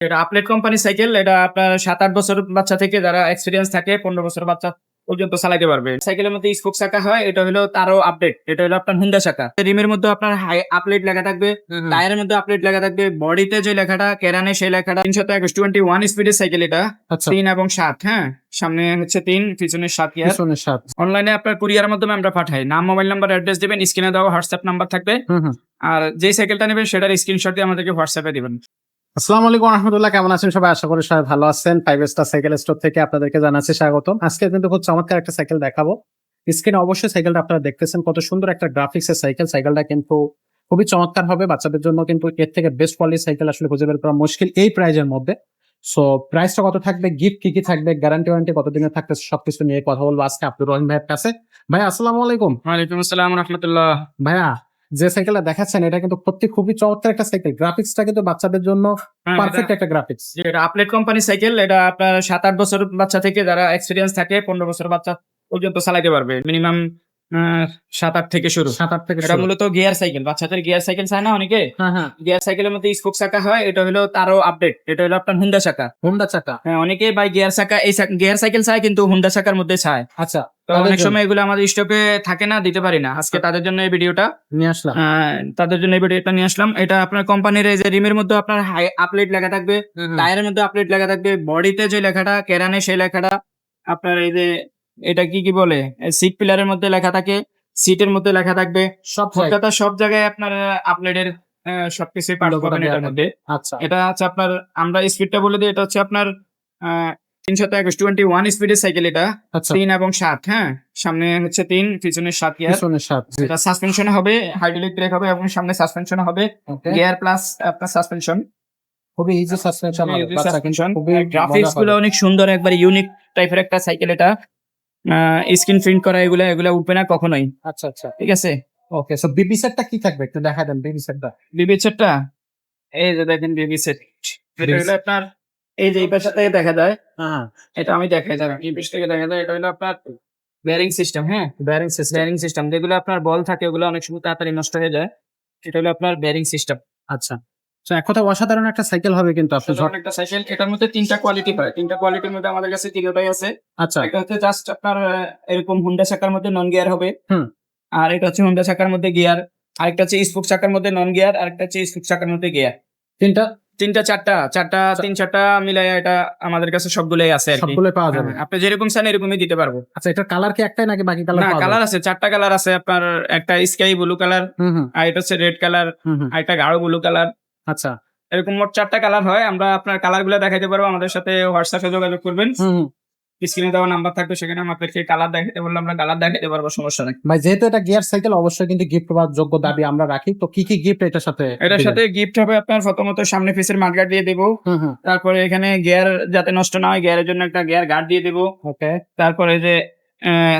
এটা আপলেট company cycle এটা আপনার সাত আট বছর বাচ্চা থেকে যারা এক্সপিরিয়েন্স থাকে পনেরো বছর বাচ্চা পর্যন্ত চালাতে পারবে। সাইকেলের মধ্যে স্পোক চাকা হয় এটা হলো তারও আপডেট এটা হলো আপনার হুন্ডা চাকা রিমের মধ্যে আপনার হাই আপলেট লেখা থাকবে টায়ারের মধ্যে আপলেট লেখা থাকবে বডিতে যে লেখাটা কেরানে সেই লেখাটা তিনশো একুশ টোয়েন্টি ওয়ান স্পিডের সাইকেল এটা। আচ্ছা। তিন এবং সাত হ্যাঁ? সামনে হচ্ছে তিন পিছনে সাত পিছনের সাত। অনলাইনে আপনার কুরিয়ার মাধ্যমে আমরা পাঠাই। নাম মোবাইল নাম্বার অ্যাড্রেস দেবেন স্ক্রিনে দেওয়া হোয়াটসঅ্যাপ নাম্বার থাকবে। আর যেই সাইকেলটা নেবেন সেটার স্ক্রিনশট দিয়ে আমাদেরকে হোয়াটসঅ্যাপে দিবেন। আসসালামু আলাইকুম রহমতুল্লাহ কেমন আছেন সবাই? আশা করি সবাই ভালো আছেন। ফাইভ স্টার সাইকেল স্টোর থেকে আপনাদেরকে জানাচ্ছি স্বাগত আজকে কিন্তু খুব চমৎকার একটা সাইকেল দেখাবো। স্ক্রিনে অবশ্যই সাইকেলটা আপনারা দেখতেছেন কত সুন্দর একটা সাইকেল সাইকেলটা কিন্তু খুবই চমৎকার হবে বাচ্চাদের জন্য কিন্তু এর থেকে বেস্ট কোয়ালিটির সাইকেল আসলে খুঁজে বের করা মুশকিল এই প্রাইজের মধ্যে। সো প্রাইসটা কত থাকবে গিফট কি কি থাকবে গ্যারান্টি ওয়ারেন্টি কতদিনের থাকতেছে সবকিছু নিয়ে কথা বলব আজকে আব্দুর রহিম ভাইয়ের কাছে। ভাই আসসালামু আলাইকুম। ওয়ালাইকুম আসসালাম রহমতুল্লাহ। ভাইয়া যে সাইকেলটা দেখাচ্ছেন এটা কিন্তু সত্যি খুবই চমৎকার একটা সাইকেল গ্রাফিক্সটা কিন্তু বাচ্চাদের জন্য হ্যাঁ, পারফেক্ট একটা গ্রাফিক্স এটা আপলেট কোম্পানি সাইকেল এটা আপনার সাত আট বছর বাচ্চা থেকে যারা এক্সপিরিয়েন্স থাকে পনেরো বছর বাচ্চা পর্যন্ত চালাতে পারবে। মিনিমাম সাত আট থেকে শুরু। সাত আট থেকে এটা মূলত গিয়ার সাইকেল বাচ্চাদের গিয়ার সাইকেল চায় না অনেকে? হ্যাঁ হ্যাঁ। গিয়ার সাইকেলের মধ্যে স্পোক চাকা হয় এটা হলো তারও আপডেট এটা হলো আপনার হুন্ডা চাকা হুন্ডা চাকা হ্যাঁ অনেকে বাই গিয়ার চাকা এই গিয়ার সাইকেল চায় কিন্তু হুন্ডা চাকার মধ্যে চায়। আচ্ছা। অনেক সময় এগুলো আমাদের স্টকে থাকে না দিতে পারি না। আজকে তাদের জন্য এই ভিডিওটা নিয়ে আসলাম। তাদের জন্য এই ভিডিওটা নিয়ে আসলাম। এটা আপনার কোম্পানির এই যে রিমের মধ্যে আপনার হাই আপলেট লেখা থাকবে। টায়ারের মধ্যে আপলেট লেখা থাকবে। বডিতে যে লেখাটা কেরানে সেই লেখাটা আপনার এই যে এটা কি কি বলে? সিট পিলারের মধ্যে লেখা থাকে সিটের মধ্যে লেখা থাকবে। সব কলকাতা সব জায়গায় আপনার আপলেটের সবকিছু লোগোটা এটার মধ্যে। আচ্ছা। এটা হচ্ছে আপনার আমরা স্পিডটা বলে দিই এটা হচ্ছে আপনার তিনশো একুশ টোয়েন্টি ওয়ান স্পিডের সাইকেল এটা। আচ্ছা। তিন এবং সাত হ্যাঁ? সামনে হচ্ছে তিন পিছনে সাত গিয়ার সাত এটা সাসপেনশন হবে হাইড্রোলিক ব্রেক হবে এবং সামনে সাসপেনশন হবে গিয়ার প্লাস আপনার সাসপেনশন খুবই ইজি সাসপেনশন খুবই গ্রাফিক্সগুলো অনেক সুন্দর একবার ইউনিক টাইপের একটা সাইকেল এটা। স্ক্রিন প্রিন্ট করা এগুলো এগুলো উঠবে না কখনোই। আচ্ছা আচ্ছা। ঠিক আছে? ওকে সো বিবি সেটটা কি থাকবে? একটু দেখা দেন বিবি সেটটা বিবি সেটটা এই যে দেখেন বিবি সেট এটা হলো আপনার এই যে এই পাশে থেকে দেখা যায় হ্যাঁ এটা আমি দেখাই দাঁড়ান এই পাশ থেকে দেখা যায় এটা হলো আপনার বেয়ারিং সিস্টেম হ্যাঁ? বেয়ারিং সিস্টেম বেয়ারিং সিস্টেম যেগুলো আপনার বল থাকে ওগুলো অনেক সময় তাড়াতাড়ি নষ্ট হয়ে যায়। এটা হলো আপনার বেয়ারিং সিস্টেম আচ্ছা। তো এক কথা অসাধারণ একটা সাইকেল হবে কিন্তু আপনি ঝট একটা সাইকেল এটার মধ্যে তিনটা কোয়ালিটি হয় তিনটা কোয়ালিটির মধ্যে আমাদের কাছে তিনটাই আছে। আচ্ছা। এটা হচ্ছে জাস্ট আপনার এরকম হুন্ডা চাকার মধ্যে নন গিয়ার হবে। হুম। আর এটা হচ্ছে হুন্ডা চাকার মধ্যে গিয়ার আরেকটা হচ্ছে স্পুক চাকার মধ্যে নন গিয়ার আরেকটা হচ্ছে স্পুক চাকার মধ্যে গিয়ার তিনটা তিনটা চারটা চারটা তিন চারটা মিলাই এটা আমাদের কাছে সবগুলোই আছে সবগুলোই পাওয়া যাবে। হ্যাঁ, আপনি যেরকম চান এরকমই দিতে পারব। আচ্ছা এটা কালার কি একটাই নাকি বাকি কালার না কালার আছে চারটা কালার আছে আপনার একটা স্কাই ব্লু কালার আর এটা হচ্ছে রেড কালার আর একটা গাঢ় ব্লু কালার আচ্ছা। এরকম মোট চারটা কালার হয় আমরা আপনার কালারগুলো দেখাইতে পারব আমাদের সাথে হোয়াটসঅ্যাপে যোগাযোগ করবেন। স্ক্রিনে দেওয়া নাম্বার থাকবে সেখানে আমাদেরকে কালার দেখাতে বললে আমরা কালার দেখাতে পারব সমস্যা নেই। ভাই যেহেতু এটা গিয়ার সাইকেল অবশ্যই কিন্তু গিফট পাওয়ার যোগ্য দাবি আমরা রাখি। তো কি কি গিফট এটার সাথে এটার সাথে গিফট হবে আপনার প্রথমত সামনে পিসের মাঠগার্ড দিয়ে দেবো। তারপরে এখানে গিয়ার যাতে নষ্ট না হয় গিয়ারের জন্য একটা গিয়ার গার্ড দিয়ে দেবো। ওকে। তারপরে যে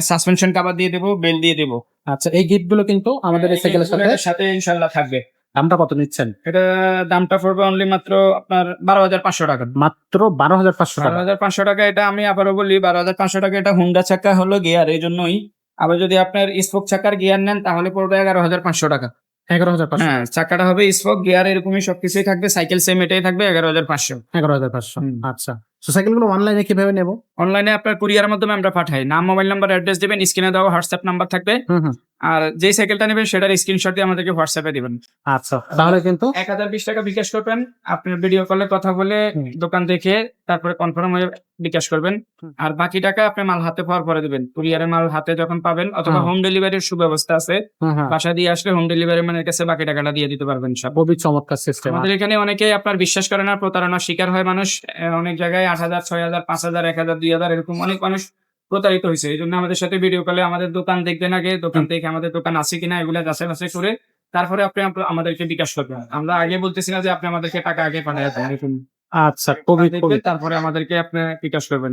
সাসপেনশন কাভার দিয়ে দেবো বেল দিয়ে দেবো। আচ্ছা এই গিফটগুলো কিন্তু আমাদের এই সাইকেলের সাথে সাথে ইনশাল্লাহ থাকবে। দামটা কত নিচ্ছেন? এটা দামটা পড়বে অনলি মাত্র আপনার বারো হাজার পাঁচশো টাকা। মাত্র বারো হাজার পাঁচশো বারো হাজার পাঁচশো টাকা এটা আমি আবারও বলি বারো হাজার পাঁচশো টাকা এটা হুন্ডা চাকা হলো গিয়ার এই জন্যই। আবার যদি আপনার স্পোক চাকার গিয়ার নেন তাহলে পড়বে এগারো হাজার পাঁচশো টাকা। এগারো হাজার পাঁচশো। হ্যাঁ চাকাটা হবে স্পোক গিয়ার এরকমই সবকিছুই থাকবে সাইকেল সেম এটাই থাকবে এগারো হাজার পাঁচশো। এগারো হাজার পাঁচশো। আচ্ছা। তো সাইকেলগুলো অনলাইনে কীভাবে নেব? অনলাইনে আপনার কুরিয়ার মাধ্যমে আমরা পাঠাই। নাম মোবাইল নাম্বার অ্যাড্রেস দেবেন স্ক্রিনে দেওয়া হোয়াটসঅ্যাপ নাম্বার থাকবে। আর যেই সাইকেলটা নেবেন সেটার স্ক্রিনশট দিয়ে আমাদেরকে হোয়াটসঅ্যাপে দিবেন। আচ্ছা তাহলে কিন্তু এক হাজার বিশ টাকা বিকাশ করবেন। আপনার ভিডিও কলে কথা বলে দোকান দেখে তারপরে কনফার্ম হয়ে বিকাশ করবেন। আর বাকি টাকা আপনি মাল হাতে পাওয়ার পরে দিবেন। কুরিয়ারের মাল হাতে যখন পাবেন অথবা। হোম। ডেলিভারির সুব্যবস্থা আছে বাসা দিয়ে আসলে হোম ডেলিভারি মানের কাছে বাকি টাকাটা দিয়ে দিতে পারবেন সব। খুবই চমৎকার সিস্টেম আমাদের এখানে অনেকেই আপনার বিশ্বাস করে না প্রতারণার শিকার হয় মানুষ। অনেক জায়গায় আট হাজার ছয় হাজার পাঁচ হাজার এক হাজার দুই হাজার এরকম অনেক মানুষ প্রতারিত হয়েছে। এই জন্য আমাদের সাথে ভিডিও কলে আমাদের দোকান দেখবেন আগে দোকান থেকে আমাদের দোকান আছে কিনা এগুলো যাচাই বাছাই করে তারপরে আপনি আপ- আমাদেরকে বিকাশ করবেন। আমরা আগে বলতেছি না যে আপনি আমাদেরকে টাকা আগে পাঠিয়ে দেন আচ্ছা খুবই দেখবে, তারপরে আমাদেরকে আপনি বিকাশ করবেন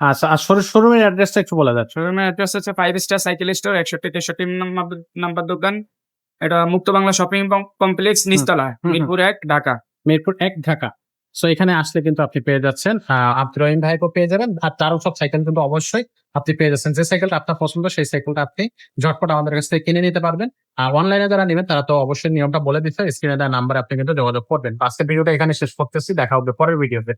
আচ্ছা আর শোরুমের অ্যাড্রেসটা একটু বলা যাচ্ছে। শোরুমের অ্যাড্রেস হচ্ছে ফাইভ স্টার সাইকেল স্টোর একষট্টি তেষট্টি নাম্বার দোকান। এটা মুক্ত বাংলা শপিং কমপ্লেক্স নিচতলা। মিরপুর এক ঢাকা। মিরপুর এক ঢাকা। সো এখানে আসলে কিন্তু আপনি পেয়ে যাচ্ছেন আব্দুর রহিম ভাইকেও পেয়ে যাবেন। আর তারও সব সাইকেল কিন্তু অবশ্যই আপনি পেয়ে যাচ্ছেন। যে সাইকেলটা আপনার পছন্দ, সেই সাইকেলটা আপনি ঝটপট আমাদের কাছ থেকে কিনে নিতে পারবেন। আর অনলাইনে যারা নেবেন, তারা তো অবশ্যই নিয়মটা বলে দিচ্ছে স্ক্রিনে দেওয়া নাম্বারে আপনি কিন্তু যোগাযোগ করবেন। আজকের ভিডিওটা এখানে শেষ করতেছি। দেখা হবে পরের ভিডিওতে